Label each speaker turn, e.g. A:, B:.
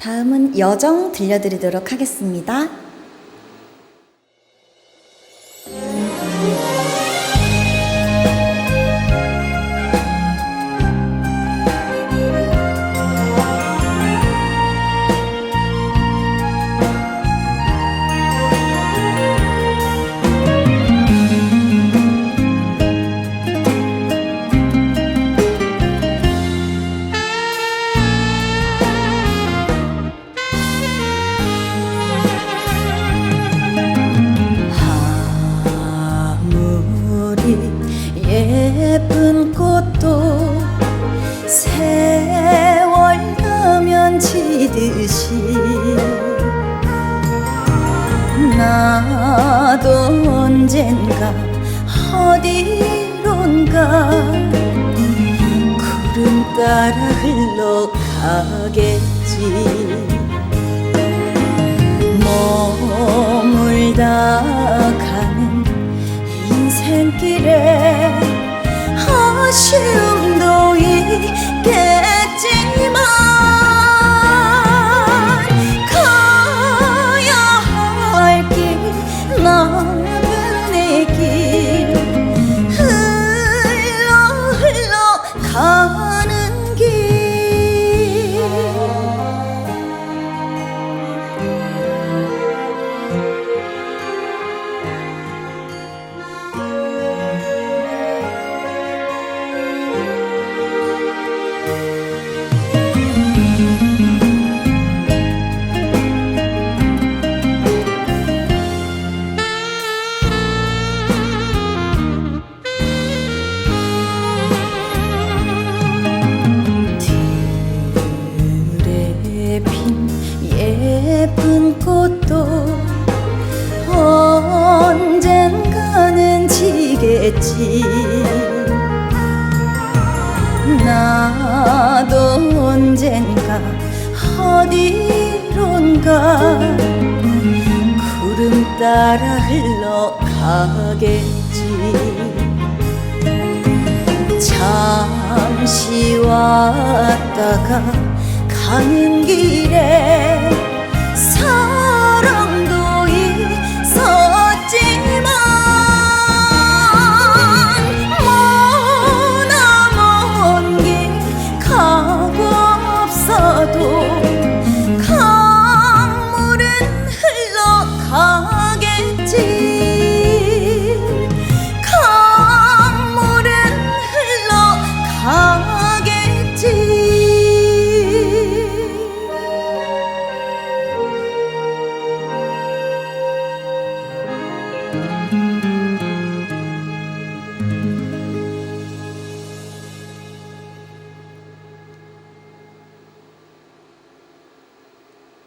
A: 다음은 여정 들려드리도록 하겠습니다. 지듯이 나도 언젠가 어디론가 구름 따라 흘러가겠지. 머물다 가는 인생길에 아쉬움도 있겠 가 지겠지. 나도 언젠가 어디론가 구름 따라 흘러가겠지. 잠시 왔다가 가는 길에 흘러가겠지